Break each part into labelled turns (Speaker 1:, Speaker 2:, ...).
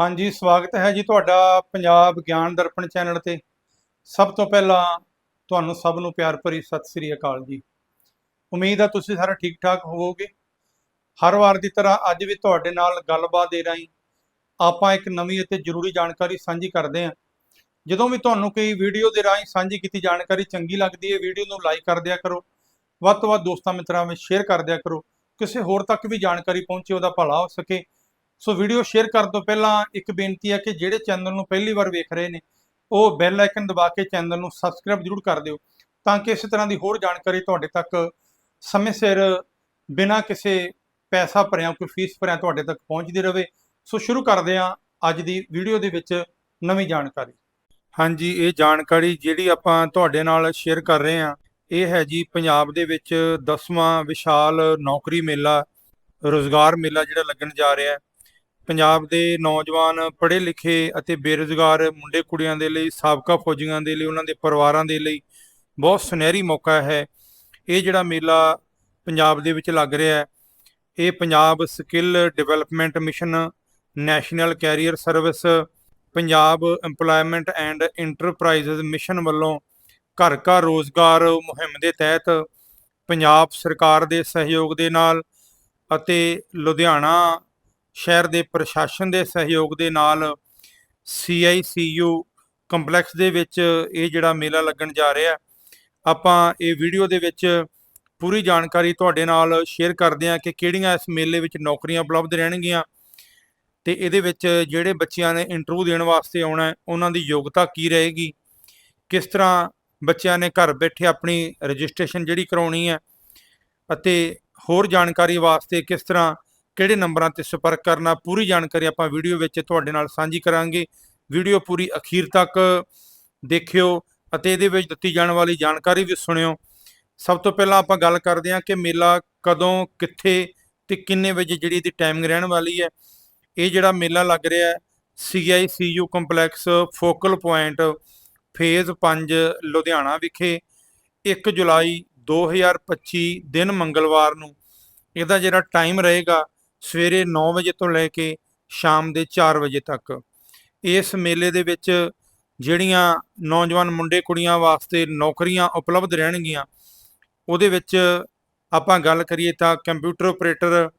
Speaker 1: ਹਾਂਜੀ, ਸਵਾਗਤ ਹੈ ਜੀ ਤੁਹਾਡਾ ਪੰਜਾਬ ਗਿਆਨ ਦਰਪਣ ਚੈਨਲ ਤੇ। ਸਭ ਤੋਂ ਪਹਿਲਾਂ ਤੁਹਾਨੂੰ ਸਭ ਨੂੰ ਪਿਆਰ ਭਰੀ ਸਤਿ ਸ੍ਰੀ ਅਕਾਲ ਜੀ। ਉਮੀਦ ਹੈ ਤੁਸੀਂ ਸਾਰੇ ਠੀਕ ਠਾਕ ਹੋਵੋਗੇ। ਹਰ ਵਾਰ ਦੀ ਤਰ੍ਹਾਂ ਅੱਜ ਵੀ ਤੁਹਾਡੇ ਨਾਲ ਗੱਲਬਾਤ ਦੇ ਰਾਹੀਂ ਆਪਾਂ ਇੱਕ ਨਵੀਂ ਅਤੇ ਜ਼ਰੂਰੀ ਜਾਣਕਾਰੀ ਸਾਂਝੀ ਕਰਦੇ ਹਾਂ। ਜਦੋਂ ਵੀ ਤੁਹਾਨੂੰ ਕੋਈ ਵੀਡੀਓ ਦੇ ਰਾਹੀਂ ਸਾਂਝੀ ਕੀਤੀ ਜਾਣਕਾਰੀ ਚੰਗੀ ਲੱਗਦੀ ਹੈ, ਵੀਡੀਓ ਨੂੰ ਲਾਈਕ ਕਰ ਦਿਆ ਕਰੋ। ਵੱਧ ਤੋਂ ਵੱਧ ਦੋਸਤਾਂ ਮਿੱਤਰਾਂ ਵਿੱਚ ਸ਼ੇਅਰ ਕਰ ਦਿਆ ਕਰੋ। ਕਿਸੇ ਹੋਰ ਤੱਕ ਵੀ ਜਾਣਕਾਰੀ ਪਹੁੰਚੇ, ਉਹਦਾ ਭਲਾ ਹੋ ਸਕੇ। ਸੋ ਵੀਡੀਓ ਸ਼ੇਅਰ ਕਰਨ ਤੋਂ ਪਹਿਲਾਂ ਇੱਕ ਬੇਨਤੀ ਹੈ ਕਿ ਜਿਹੜੇ ਚੈਨਲ ਨੂੰ ਪਹਿਲੀ ਵਾਰ ਵੇਖ ਰਹੇ ਨੇ, ਉਹ ਬੈਲ ਆਈਕਨ ਦਬਾ ਕੇ ਚੈਨਲ ਨੂੰ ਸਬਸਕ੍ਰਾਈਬ ਜ਼ਰੂਰ ਕਰ ਦਿਓ ਤਾਂ ਕਿ ਇਸੇ ਤਰ੍ਹਾਂ ਦੀ ਹੋਰ ਜਾਣਕਾਰੀ ਤੁਹਾਡੇ ਤੱਕ ਸਮੇਂ ਸਿਰ ਬਿਨਾਂ ਕਿਸੇ ਪੈਸਾ ਭਰਿਆ, ਕੋਈ ਫੀਸ ਭਰਿਆ ਤੁਹਾਡੇ ਤੱਕ ਪਹੁੰਚਦੀ ਰਹੇ। ਸੋ ਸ਼ੁਰੂ ਕਰਦੇ ਹਾਂ ਅੱਜ ਦੀ ਵੀਡੀਓ ਦੇ ਵਿੱਚ ਨਵੀਂ ਜਾਣਕਾਰੀ। ਹਾਂਜੀ, ਇਹ ਜਾਣਕਾਰੀ ਜਿਹੜੀ ਆਪਾਂ ਤੁਹਾਡੇ ਨਾਲ ਸ਼ੇਅਰ ਕਰ ਰਹੇ ਹਾਂ, ਇਹ ਹੈ ਜੀ ਪੰਜਾਬ ਦੇ ਵਿੱਚ 10ਵਾਂ ਵਿਸ਼ਾਲ ਨੌਕਰੀ ਮੇਲਾ, ਰੋਜ਼ਗਾਰ ਮੇਲਾ ਜਿਹੜਾ ਲੱਗਣ ਜਾ ਰਿਹਾ ਹੈ। ਪੰਜਾਬ ਦੇ ਨੌਜਵਾਨ ਪੜ੍ਹੇ ਲਿਖੇ ਅਤੇ ਬੇਰੁਜ਼ਗਾਰ ਮੁੰਡੇ ਕੁੜੀਆਂ ਦੇ ਲਈ, ਸਾਬਕਾ ਫੌਜੀਆਂ ਦੇ ਲਈ, ਉਹਨਾਂ ਦੇ ਪਰਿਵਾਰਾਂ ਦੇ ਲਈ ਬਹੁਤ ਸੁਨਹਿਰੀ ਮੌਕਾ ਹੈ। ਇਹ ਜਿਹੜਾ ਮੇਲਾ ਪੰਜਾਬ ਦੇ ਵਿੱਚ ਲੱਗ ਰਿਹਾ ਹੈ, ਇਹ Punjab skill development mission national career service Punjab EMPLOYMENT and enterprises mission ਵੱਲੋਂ ਘਰ ਘਰ ਰੋਜ਼ਗਾਰ ਮੁਹਿੰਮ ਦੇ ਤਹਿਤ ਪੰਜਾਬ ਸਰਕਾਰ ਦੇ ਸਹਿਯੋਗ ਦੇ ਨਾਲ ਅਤੇ ਲੁਧਿਆਣਾ ਸ਼ਹਿਰ ਦੇ ਪ੍ਰਸ਼ਾਸਨ ਦੇ ਸਹਿਯੋਗ ਦੇ ਨਾਲ CICU ਕੰਪਲੈਕਸ ਦੇ ਵਿੱਚ ਇਹ ਜਿਹੜਾ ਮੇਲਾ ਲੱਗਣ ਜਾ ਰਿਹਾ ਆਪਾਂ ਇਹ ਵੀਡੀਓ ਦੇ ਵਿੱਚ ਪੂਰੀ ਜਾਣਕਾਰੀ ਤੁਹਾਡੇ ਨਾਲ ਸ਼ੇਅਰ ਕਰਦੇ ਹਾਂ ਕਿ ਕਿਹੜੀਆਂ ਇਸ ਮੇਲੇ ਵਿੱਚ ਨੌਕਰੀਆਂ ਉਪਲਬਧ ਰਹਿਣਗੀਆਂ ਤੇ ਇਹਦੇ ਵਿੱਚ ਜਿਹੜੇ ਬੱਚਿਆਂ ਨੇ ਇੰਟਰਵਿਊ ਦੇਣ ਵਾਸਤੇ ਆਉਣਾ ਹੈ, ਉਹਨਾਂ ਦੀ ਯੋਗਤਾ ਕੀ ਰਹੇਗੀ, ਕਿਸ ਤਰ੍ਹਾਂ ਬੱਚਿਆਂ ਨੇ ਘਰ ਬੈਠੇ ਆਪਣੀ ਰਜਿਸਟ੍ਰੇਸ਼ਨ ਜਿਹੜੀ ਕਰਾਉਣੀ ਹੈ ਅਤੇ ਹੋਰ ਜਾਣਕਾਰੀ ਵਾਸਤੇ ਕਿਸ ਤਰ੍ਹਾਂ ਕਿਹੜੇ ਨੰਬਰਾਂ ਤੇ ਸੰਪਰਕ ਕਰਨਾ, ਪੂਰੀ ਜਾਣਕਾਰੀ ਆਪਾਂ ਵੀਡੀਓ ਵਿੱਚ ਤੁਹਾਡੇ ਨਾਲ ਸਾਂਝੀ ਕਰਾਂਗੇ। ਵੀਡੀਓ ਪੂਰੀ ਅਖੀਰ ਤੱਕ ਦੇਖਿਓ ਅਤੇ ਇਹਦੇ ਵਿੱਚ ਦਿੱਤੀ ਜਾਣ ਵਾਲੀ ਜਾਣਕਾਰੀ ਵੀ ਸੁਣਿਓ। ਸਭ ਤੋਂ ਪਹਿਲਾਂ ਆਪਾਂ ਗੱਲ ਕਰਦੇ ਹਾਂ ਕਿ ਮੇਲਾ ਕਦੋਂ, ਕਿੱਥੇ ਤੇ ਕਿੰਨੇ ਵਜੇ ਜਿਹੜੀ ਇਹਦੀ ਟਾਈਮਿੰਗ ਰਹਿਣ ਵਾਲੀ ਹੈ। ਇਹ ਜਿਹੜਾ ਮੇਲਾ ਲੱਗ ਰਿਹਾ ਹੈ CICU complex focal point phase 5 Ludhiana ਵਿਖੇ 1 ਜੁਲਾਈ 2025 ਦਿਨ ਮੰਗਲਵਾਰ ਨੂੰ ਇਹਦਾ ਜਿਹੜਾ ਟਾਈਮ ਰਹੇਗਾ ਸਵੇਰੇ 9 ਵਜੇ ਤੋਂ ਲੈ ਕੇ ਸ਼ਾਮ ਦੇ 4 ਵਜੇ ਤੱਕ। ਇਸ ਮੇਲੇ ਦੇ ਵਿੱਚ ਜਿਹੜੀਆਂ ਨੌਜਵਾਨ ਮੁੰਡੇ ਕੁੜੀਆਂ ਵਾਸਤੇ ਨੌਕਰੀਆਂ ਉਪਲਬਧ ਰਹਿਣਗੀਆਂ, ਉਹਦੇ ਵਿੱਚ ਆਪਾਂ ਗੱਲ ਕਰੀਏ ਤਾਂ computer operator,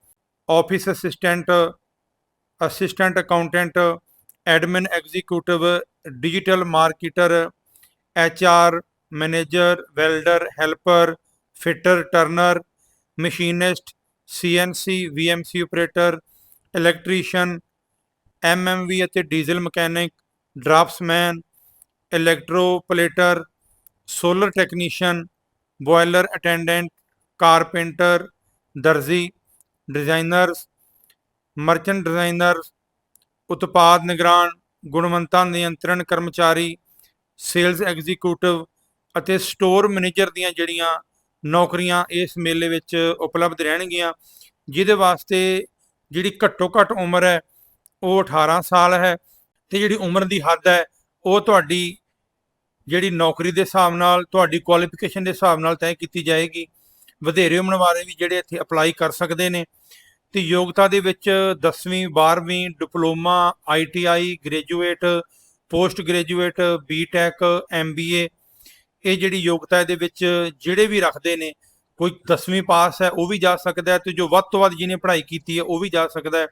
Speaker 1: office assistant assistant accountant, admin executive, digital marketer H R manager, welder, helper, fitter, turner, machinist CNC VMC operator electrician MMV ਅਤੇ diesel mechanic draftsman electroplater solar technician boiler attendant carpenter ਦਰਜ਼ੀ designers merchant designer ਉਤਪਾਦ ਨਿਗਰਾਨ, ਗੁਣਵੰਤਾ ਨਿਯੰਤਰਣ ਕਰਮਚਾਰੀ sales executive ਅਤੇ store manager ਦੀਆਂ ਜਿਹੜੀਆਂ ਨੌਕਰੀਆਂ ਇਸ ਮੇਲੇ ਵਿੱਚ ਉਪਲਬਧ ਰਹਿਣਗੀਆਂ, ਜਿਹਦੇ ਵਾਸਤੇ ਜਿਹੜੀ ਘੱਟੋ ਘੱਟ ਉਮਰ ਹੈ, ਉਹ 18 ਸਾਲ ਹੈ ਤੇ ਜਿਹੜੀ ਉਮਰ ਦੀ ਹੱਦ ਹੈ, ਉਹ ਤੁਹਾਡੀ ਜਿਹੜੀ ਨੌਕਰੀ ਦੇ ਹਿਸਾਬ ਨਾਲ, ਤੁਹਾਡੀ ਕੁਆਲੀਫਿਕੇਸ਼ਨ ਦੇ ਹਿਸਾਬ ਨਾਲ ਤੈਅ ਕੀਤੀ ਜਾਏਗੀ। ਵਧੇਰੇ ਉਮਰ ਵਾਲੇ ਵੀ ਜਿਹੜੇ ਇੱਥੇ ਅਪਲਾਈ ਕਰ ਸਕਦੇ ਨੇ ਤੇ ਯੋਗਤਾ ਦੇ ਵਿੱਚ 10ਵੀਂ 12ਵੀਂ diploma ITI graduate post graduate BTech MBA ਇਹ ਜਿਹੜੀ ਯੋਗਤਾ ਇਹਦੇ ਵਿੱਚ ਜਿਹੜੇ ਵੀ ਰੱਖਦੇ ਨੇ, ਕੋਈ 10ਵੀਂ ਪਾਸ ਹੈ, ਉਹ ਵੀ ਜਾ ਸਕਦਾ ਹੈ ਤੇ ਜੋ ਵੱਧ ਤੋਂ ਵੱਧ ਜਿਹਨੇ ਪੜ੍ਹਾਈ ਕੀਤੀ ਹੈ, ਉਹ ਵੀ ਜਾ ਸਕਦਾ ਹੈ।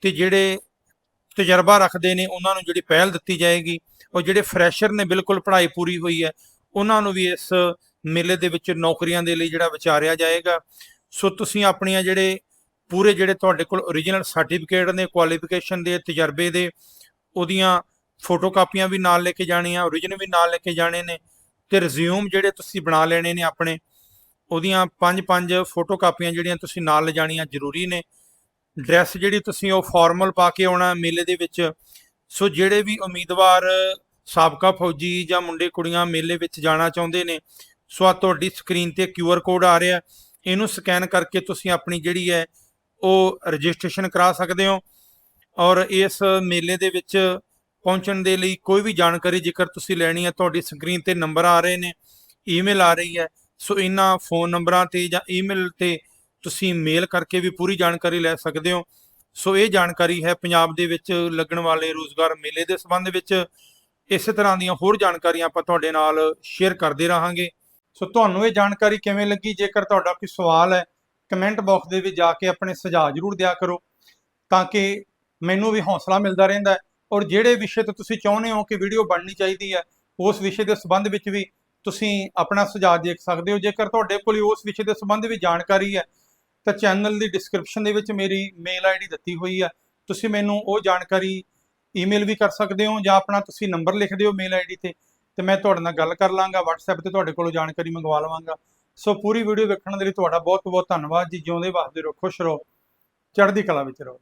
Speaker 1: ਤੇ ਜਿਹੜੇ ਤਜਰਬਾ ਰੱਖਦੇ ਨੇ, ਉਹਨਾਂ ਨੂੰ ਜਿਹੜੀ ਪਹਿਲ ਦਿੱਤੀ ਜਾਏਗੀ ਔਰ ਜਿਹੜੇ ਫਰੈਸ਼ਰ ਨੇ, ਬਿਲਕੁਲ ਪੜ੍ਹਾਈ ਪੂਰੀ ਹੋਈ ਹੈ, ਉਹਨਾਂ ਨੂੰ ਵੀ ਇਸ ਮੇਲੇ ਦੇ ਵਿੱਚ ਨੌਕਰੀਆਂ ਦੇ ਲਈ ਜਿਹੜਾ ਵਿਚਾਰਿਆ ਜਾਏਗਾ। ਸੋ ਤੁਸੀਂ ਆਪਣੀਆਂ ਜਿਹੜੇ, ਪੂਰੇ ਜਿਹੜੇ ਤੁਹਾਡੇ ਕੋਲ origignal ਸਰਟੀਫਿਕੇਟ ਨੇ ਕੁਆਲੀਫਿਕੇਸ਼ਨ ਦੇ, ਤਜਰਬੇ ਦੇ, ਉਹਦੀਆਂ ਫੋਟੋ ਕਾਪੀਆਂ ਵੀ ਨਾਲ ਲੈ ਕੇ ਜਾਣੀਆਂ origignal ਵੀ ਨਾਲ ਲੈ ਕੇ ਜਾਣੇ ਨੇ ਤੇ ਰਿਜ਼ਿਊਮ ਜਿਹੜੇ ਤੁਸੀਂ ਬਣਾ ਲੈਣੇ ਨੇ ਆਪਣੇ, ਉਹਦੀਆਂ ਪੰਜ ਪੰਜ ਫੋਟੋ ਕਾਪੀਆਂ ਜਿਹੜੀਆਂ ਤੁਸੀਂ ਨਾਲ ਲਿਜਾਣੀਆਂ ਜ਼ਰੂਰੀ ਨੇ। ਡਰੈਸ ਜਿਹੜੀ ਤੁਸੀਂ ਉਹ ਫਾਰਮਲ ਪਾ ਕੇ ਆਉਣਾ ਮੇਲੇ ਦੇ ਵਿੱਚ। ਸੋ ਜਿਹੜੇ ਵੀ ਉਮੀਦਵਾਰ ਸਾਬਕਾ ਫੌਜੀ ਜਾਂ ਮੁੰਡੇ ਕੁੜੀਆਂ ਮੇਲੇ ਵਿੱਚ ਜਾਣਾ ਚਾਹੁੰਦੇ ਨੇ, ਸੋ ਆ ਤੁਹਾਡੀ ਸਕਰੀਨ ਤੇ QR ਕੋਡ ਆ ਰਿਹਾ। ਇਹਨੂੰ ਸਕੈਨ ਕਰਕੇ ਤੁਸੀਂ ਆਪਣੀ ਜਿਹੜੀ ਹੈ ਉਹ ਰਜਿਸਟ੍ਰੇਸ਼ਨ ਕਰਾ ਸਕਦੇ ਹੋ। ਔਰ ਇਸ ਮੇਲੇ ਦੇ ਵਿੱਚ ਪਹੁੰਚਣ ਦੇ ਲਈ ਕੋਈ ਵੀ ਜਾਣਕਾਰੀ ਜੇਕਰ ਤੁਸੀਂ ਲੈਣੀ ਹੈ, ਤੁਹਾਡੀ ਸਕਰੀਨ ਤੇ ਨੰਬਰ ਆ ਰਹੇ ਨੇ ਈਮੇਲ ਆ ਰਹੀ ਹੈ, ਸੋ ਇਹਨਾਂ ਫੋਨ ਨੰਬਰਾਂ ਤੇ ਜਾਂ ਈਮੇਲ ਤੇ ਤੁਸੀਂ ਮੇਲ ਕਰਕੇ ਵੀ ਪੂਰੀ ਜਾਣਕਾਰੀ ਲੈ ਸਕਦੇ ਹੋ। ਸੋ ਇਹ ਜਾਣਕਾਰੀ ਹੈ ਪੰਜਾਬ ਦੇ ਵਿੱਚ ਲੱਗਣ ਵਾਲੇ ਰੋਜ਼ਗਾਰ ਮੇਲੇ ਦੇ ਸੰਬੰਧ ਵਿੱਚ। ਇਸੇ ਤਰ੍ਹਾਂ ਦੀਆਂ ਹੋਰ ਜਾਣਕਾਰੀਆਂ ਆਪਾਂ ਤੁਹਾਡੇ ਨਾਲ ਸ਼ੇਅਰ ਕਰਦੇ ਰਹਾਂਗੇ। ਸੋ ਤੁਹਾਨੂੰ ਇਹ ਜਾਣਕਾਰੀ ਕਿਵੇਂ ਲੱਗੀ? ਜੇਕਰ ਤੁਹਾਡਾ ਕੋਈ ਸਵਾਲ ਹੈ ਕਮੈਂਟ ਬਾਕਸ ਦੇ ਵਿੱਚ ਜਾ ਕੇ ਆਪਣੇ ਸੁਝਾਅ ਜ਼ਰੂਰ ਦਿਆ ਕਰੋ, ਤਾਂ ਕਿ ਮੈਨੂੰ ਵੀ ਹੌਸਲਾ ਮਿਲਦਾ ਰਹਿੰਦਾ ਹੈ। ਔਰ ਜਿਹੜੇ ਵਿਸ਼ੇ ਤੇ ਤੁਸੀਂ ਚਾਹੁੰਦੇ ਹੋ ਕਿ ਵੀਡੀਓ ਬਣਨੀ ਚਾਹੀਦੀ ਹੈ, ਉਸ ਵਿਸ਼ੇ ਦੇ ਸੰਬੰਧ ਵਿੱਚ ਵੀ ਤੁਸੀਂ ਆਪਣਾ ਸੁਝਾਅ ਦੇਖ ਸਕਦੇ ਹੋ। ਜੇਕਰ ਤੁਹਾਡੇ ਕੋਲ ਉਸ ਵਿਸ਼ੇ ਦੇ ਸੰਬੰਧ ਵਿੱਚ ਜਾਣਕਾਰੀ ਹੈ, ਤਾਂ ਚੈਨਲ ਦੀ ਡਿਸਕ੍ਰਿਪਸ਼ਨ ਦੇ ਵਿੱਚ ਮੇਰੀ ਮੇਲ ਆਈਡੀ ਦਿੱਤੀ ਹੋਈ ਹੈ। ਤੁਸੀਂ ਮੈਨੂੰ ਉਹ ਜਾਣਕਾਰੀ ਈਮੇਲ ਵੀ ਕਰ ਸਕਦੇ ਹੋ ਜਾਂ ਆਪਣਾ ਤੁਸੀਂ ਨੰਬਰ ਲਿਖ ਦਿਓ ਮੇਲ ਆਈਡੀ ਤੇ ਤੇ ਮੈਂ ਤੁਹਾਡੇ ਨਾਲ ਗੱਲ ਕਰ ਲਾਂਗਾ, WhatsApp ਤੇ ਤੁਹਾਡੇ ਕੋਲੋਂ ਜਾਣਕਾਰੀ ਮੰਗਵਾ ਲਵਾਂਗਾ। ਸੋ ਪੂਰੀ ਵੀਡੀਓ ਵੇਖਣ ਦੇ ਲਈ ਤੁਹਾਡਾ ਬਹੁਤ ਬਹੁਤ ਧੰਨਵਾਦ ਜੀ। ਜਿਉਂਦੇ ਵਸਦੇ ਰਹੋ, ਖੁਸ਼ ਰਹੋ, ਚੜ੍ਹਦੀ ਕਲਾ ਵਿੱਚ ਰਹੋ।